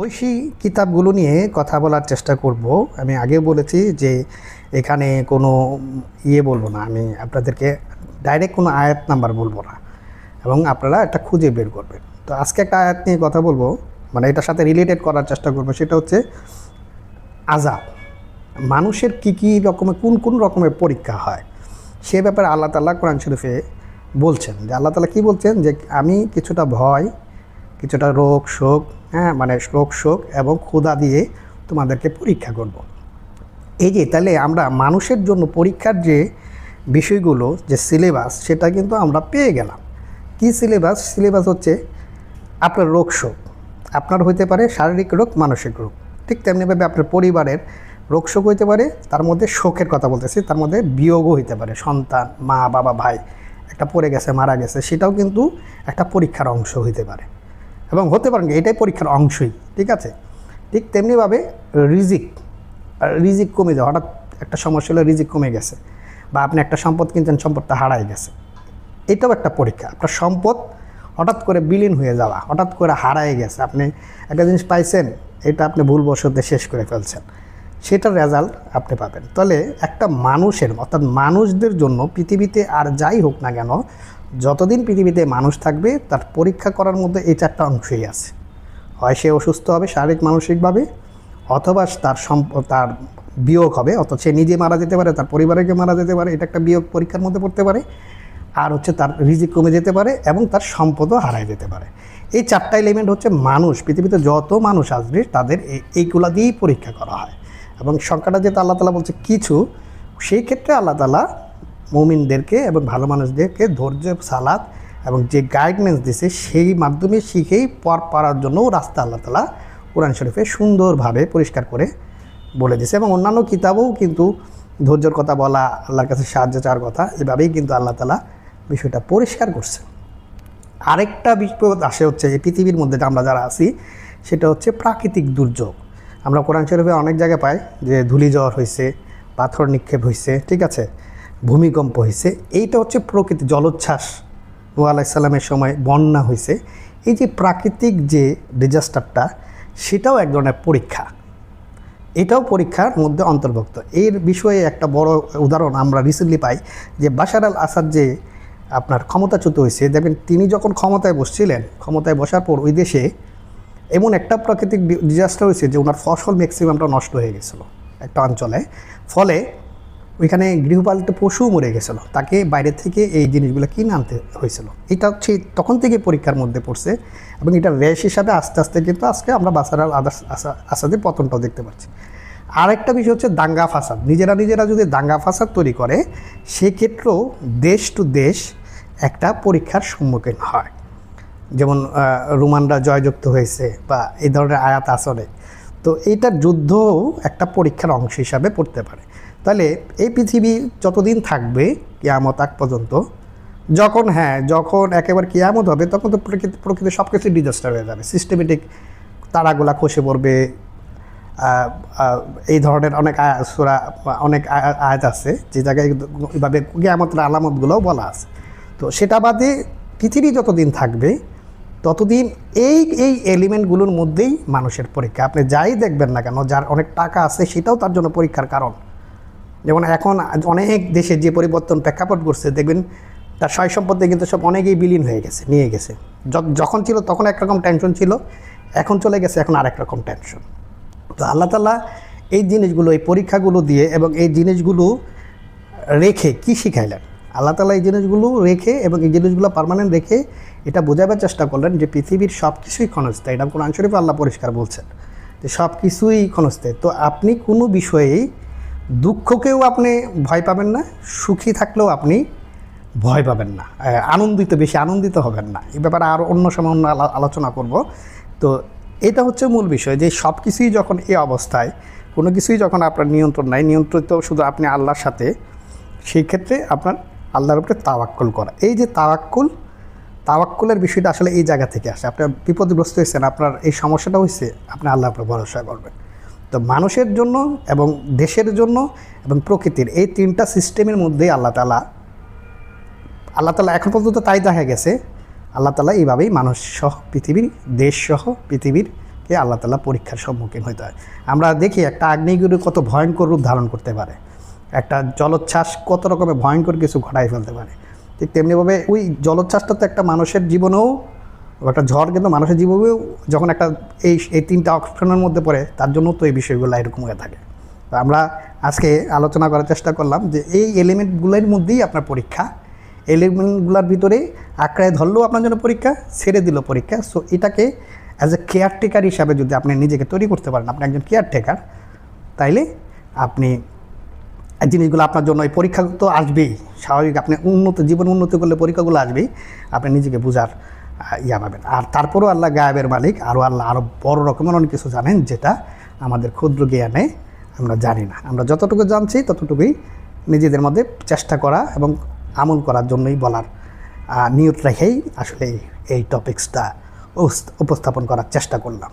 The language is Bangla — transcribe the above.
ঐশী কিতাবগুলো নিয়ে কথা বলার চেষ্টা করব। আমি আগে বলেছি যে এখানে কোনো ইয়ে বলব না, আমি আপনাদেরকে ডাইরেক্ট কোনো আয়াত নাম্বার বলব না এবং আপনারা একটা খুঁজে বের করবেন। তো আজকে একটা আয়াত নিয়ে কথা বলব মানে এটার সাথে রিলেটেড করার চেষ্টা করব, সেটা হচ্ছে আজাব মানুষের কী কী রকমের কোন কোন রকমের পরীক্ষা হয়, সে ব্যাপারে আল্লাহ তাল্লাহ কোরআন শরীফে বলছেন। যে আল্লাহ তালা কী বলছেন? যে আমি কিছুটা ভয় কিছুটা রোগ, শোক হ্যাঁ মানে রোগ, শোক এবং ক্ষুধা দিয়ে তোমাদেরকে পরীক্ষা করব। এই যে, তাহলে আমরা মানুষের জন্য পরীক্ষার যে বিষয়গুলো, যে সিলেবাস সেটা কিন্তু আমরা পেয়ে গেলাম। কি সিলেবাস সিলেবাস হচ্ছে আপনার রোগ, শোক। আপনার হইতে পারে শারীরিক রোগ, মানসিক রোগ। ঠিক তেমনিভাবে আপনার পরিবারের রোগ, শোক হইতে পারে, তার মধ্যে শোকের কথা বলতেছি, তার মধ্যে বিয়োগও হইতে পারে। সন্তান, মা, বাবা, ভাই, একটা পড়ে গেছে, মারা গেছে, সেটাও কিন্তু একটা পরীক্ষার অংশ হইতে পারে। এবং হতে পারেন এটাই পরীক্ষার অংশই, ঠিক আছে? ঠিক তেমনিভাবে রিজিক রিজিক কমে যায় হঠাৎ একটা সমস্যা হলে রিজিক কমে গেছে, বা আপনি একটা সম্পদ কিনছেন সম্পদটা হারাই গেছে। এটাও একটা পরীক্ষা, আপনার সম্পদ হঠাৎ করে বিলীন হয়ে যাওয়া, হঠাৎ করে হারাই গেছে। আপনি একটা জিনিস পাইছেন, এটা আপনি ভুলবশতে শেষ করে ফেলছেন, সেটার রেজাল্ট আপনি পাবেন। তাহলে একটা মানুষের, অর্থাৎ মানুষদের জন্য পৃথিবীতে আর যাই হোক না কেন যতদিন পৃথিবীতে মানুষ থাকবে, তার পরীক্ষা করার মধ্যে এই চারটা অংশই আছে। হয় সে অসুস্থ হবে শারীরিক, মানসিকভাবে, অথবা তার তার বিয়োগ হবে অথবা সে নিজে মারা যেতে পারে, তার পরিবারকে মারা যেতে পারে, এটা একটা বিয়োগ পরীক্ষার মধ্যে পড়তে পারে, আর হচ্ছে তার রিজিক কমে যেতে পারে এবং তার সম্পদও হারায় যেতে পারে। এই চারটা এলিমেন্ট হচ্ছে মানুষ। পৃথিবীতে যত মানুষ আসবে, তাদের এই- এইগুলা দিয়েই পরীক্ষা করা হয়। এবং সংখ্যাটা যেহেতু আল্লাহ তালা বলছে কিছু, সেই ক্ষেত্রে আল্লাহ তালা মৌমিনদেরকে এবং ভালো মানুষদেরকে ধৈর্য সালাদ এবং যে গাইডনেস দিছে সেই মাধ্যমে শিখেই পর পারার জন্য রাস্তা আল্লাহ তালা কোরআন শরীফে সুন্দরভাবে পরিষ্কার করে বলে দিছে এবং অন্যান্য কিতাবও কিন্তু ধৈর্যর কথা বলা, আল্লাহর কাছে সাহায্য চাওয়ার কথা, এভাবেই কিন্তু আল্লাহ তালা বিষয়টা পরিষ্কার করছে। আরেকটা বিপদ আসে হচ্ছে এই পৃথিবীর মধ্যে আমরা যারা আছি, সেটা হচ্ছে প্রাকৃতিক দুর্যোগ। আমরা কোরআন শরীফে অনেক জায়গায় পাই যে ধূলিঝড় হয়েছে পাথর নিক্ষেপ হয়েছে ঠিক আছে? ভূমিকম্প হয়েছে। এইটা হচ্ছে প্রকৃতি, জলোচ্ছ্বাস। নু আলাইসাল্লামের সময় বন্যা হয়েছে। এই যে প্রাকৃতিক যে ডিজাস্টারটা সেটাও এক ধরনের পরীক্ষা। এটাও পরীক্ষার মধ্যে অন্তর্ভুক্ত। এর বিষয়ে একটা বড় উদাহরণ আমরা রিসেন্টলি পাই যে বাশার আল আসাদ যে আপনার ক্ষমতাচ্যুত হয়েছে, দেখবেন তিনি যখন ক্ষমতায় বসছিলেন, ক্ষমতায় বসার পর ওই দেশে এমন একটা প্রাকৃতিক ডিজাস্টার হয়েছে যে ওনার ফসল ম্যাক্সিমামটা নষ্ট হয়ে গেছিল একটা অঞ্চলে। ফলে ওইখানে গৃহপালিত পশু মরে গেছিল। তাকে বাইরে থেকে এই জিনিসগুলো কিনে আনতে হয়েছিল। এটা হচ্ছে তখন থেকে পরীক্ষার মধ্যে পড়ছে এবং এটা র্যাশ হিসাবে আস্তে আস্তে কিন্তু আজকে আমরা বাসার আদার্স আসাদের পতনটাও দেখতে পাচ্ছি। আরেকটা বিষয় হচ্ছে দাঙ্গা ফাসাদ। নিজেরা নিজেরা যদি দাঙ্গা ফাসাদ তৈরি করে, সেক্ষেত্রেও দেশ টু দেশ একটা পরীক্ষার সম্মুখীন হয়। যেমন রোমানরা জয়যুক্ত হয়েছে বা এই ধরনের আয়াত আসলে তো এইটার যুদ্ধও একটা পরীক্ষার অংশ হিসাবে পড়তে পারে। তাহলে এই পৃথিবী যতদিন থাকবে কেয়ামত আগ পর্যন্ত, যখন হ্যাঁ যখন একেবারে কেয়ামত হবে, তখন তো প্রকৃতি প্রকৃতি সব কিছু ডিজাস্টার হয়ে যাবে। সিস্টেমেটিক তারাগুলা খসে পড়বে এই ধরনের অনেক সূরা, অনেক আয়া- আয়াত আছে, যে জায়গায় এভাবে কেয়ামতের আলামতগুলোও বলা আছে। তো সেটা বাদে পৃথিবী যতদিন থাকবে, ততদিন এই এই এলিমেন্টগুলোর মধ্যেই মানুষের পরীক্ষা। আপনি যাই দেখবেন না কেন, যার অনেক টাকা আছে, সেটাও তার জন্য পরীক্ষার কারণ। যেমন এখন অনেক দেশে যে পরিবর্তন প্রেক্ষাপট করছে দেখবেন তার সয় সম্পত্তি কিন্তু সব অনেকেই বিলীন হয়ে গেছে, নিয়ে গেছে। যখন ছিল তখন একরকম টেনশন ছিল, এখন চলে গেছে এখন আরেক রকম টেনশন তো আল্লাহ তালা এই জিনিসগুলো, এই পরীক্ষাগুলো দিয়ে এবং এই জিনিসগুলো রেখে কি শিখাইলেন? আল্লাহ তালা এই জিনিসগুলো রেখে এবং এই জিনিসগুলো পার্মানেন্ট রেখে এটা বোঝাবার চেষ্টা করলেন যে পৃথিবীর সব কিছুই ক্ষণস্থায়ী। এটা কোরআন শরীফে আল্লাহ পরিষ্কার বলছেন যে সব কিছুই ক্ষণস্থায়ী। তো আপনি কোনো বিষয়েই দুঃখকেও আপনি ভয় পাবেন না, সুখী থাকলেও আপনি ভয় পাবেন না আনন্দিত, বেশি আনন্দিত হবেন না। এই ব্যাপারে আরও অন্য সময় অন্য আলো- আলোচনা করব। তো এটা হচ্ছে মূল বিষয় যে সব কিছুই যখন এই অবস্থায়, কোনো কিছুই যখন আপনার নিয়ন্ত্রণ নাই, নিয়ন্ত্রিত শুধু আপনি আল্লাহর সাথে, সেই ক্ষেত্রে আপনার আল্লাহর উপরে তাওয়াক্কুল করা। এই যে তাওয়াক্কুল, তাওয়াক্কুলের বিষয়টা আসলে এই জায়গা থেকে আসে। আপনার বিপদগ্রস্ত হয়েছেন, আপনার এই সমস্যাটা হয়েছে আপনি আল্লাহর উপরে ভরসা করবেন। তো মানুষের জন্য এবং দেশের জন্য এবং প্রকৃতির এই তিনটা সিস্টেমের মধ্যেই আল্লাহ তালা আল্লাহ তালা এখন পর্যন্ত তাই দেখা গেছে। আল্লাহ তালা এইভাবেই মানুষ সহ পৃথিবীর দেশ সহ পৃথিবীর আমাদেরকে আল্লাহ তালা পরীক্ষার সম্মুখীন হতে হয়। আমরা দেখি একটা আগ্নেয়গিরি কত ভয়ঙ্কর রূপ ধারণ করতে পারে। একটা জলোচ্ছ্বাস কত রকমের ভয়ঙ্কর কিছু ঘটাই ফেলতে পারে। ঠিক তেমনিভাবে ওই জলোচ্ছ্বাসটা তো একটা মানুষের জীবনেও একটা ঝড় কিন্তু মানুষের জীবনেও যখন একটা এই এই তিনটা অপশনের মধ্যে পড়ে, তার জন্য তো এই বিষয়গুলো এরকম হয়ে থাকে। তো আমরা আজকে আলোচনা করার চেষ্টা করলাম যে এই এলিমেন্টগুলোর মধ্যেই আপনার পরীক্ষা এলিমেন্টগুলোর ভিতরে আঁকড়ায় ধরলেও আপনার জন্য পরীক্ষা, ছেড়ে দিল পরীক্ষা। সো এটাকে অ্যাজ এ কেয়ারটেকার হিসাবে যদি আপনি নিজেকে তৈরি করতে পারেন, আপনি একজন কেয়ারটেকার তাইলে আপনি জিনিসগুলো আপনার জন্য, এই পরীক্ষা তো আসবেই, স্বাভাবিক আপনি উন্নত, জীবন উন্নতি করলে পরীক্ষাগুলো আসবেই, আপনি নিজেকে বোঝার ইয়া পাবেন। আর তারপরেও আল্লাহ গায়েবের মালিক, আরও আল্লাহ আরও বড় রকমের অনেক কিছু জানেন যেটা আমাদের ক্ষুদ্র জ্ঞানে আমরা জানি না। আমরা যতটুকু জানছি ততটুকুই নিজেদের মধ্যে চেষ্টা করা এবং আমল করার জন্যই বলার নিয়ত রেখেই আসলে এই- টপিক্সটা উপস্থাপন করার চেষ্টা করলাম।